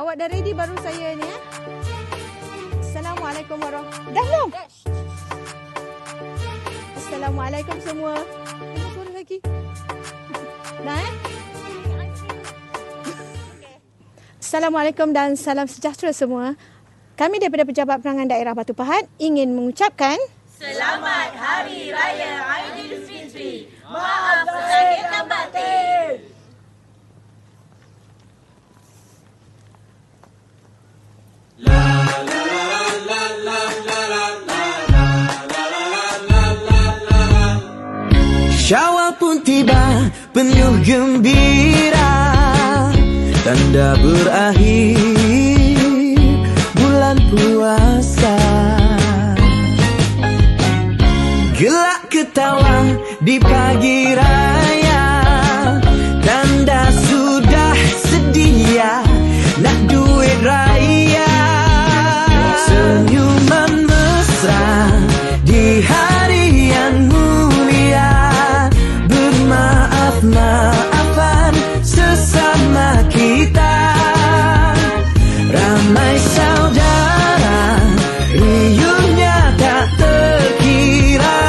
awak dah ready baru saya ni ya. Assalamualaikum warahmatullahi Dah belum? Assalamualaikum semua. Ada suara lagi. Dah eh? Assalamualaikum dan salam sejahtera semua. Kami daripada Pejabat Perangan Daerah Batu Pahat ingin mengucapkan Selamat Hari Raya Aidilfitri. Pun tiba penuh gembira. Tanda berakhir bulan puasa. Gelak ketawa di pagi raya Bermaaf-maafan sesama kita. Ramai saudara Riuhnya tak terkira.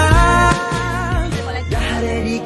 Dah ready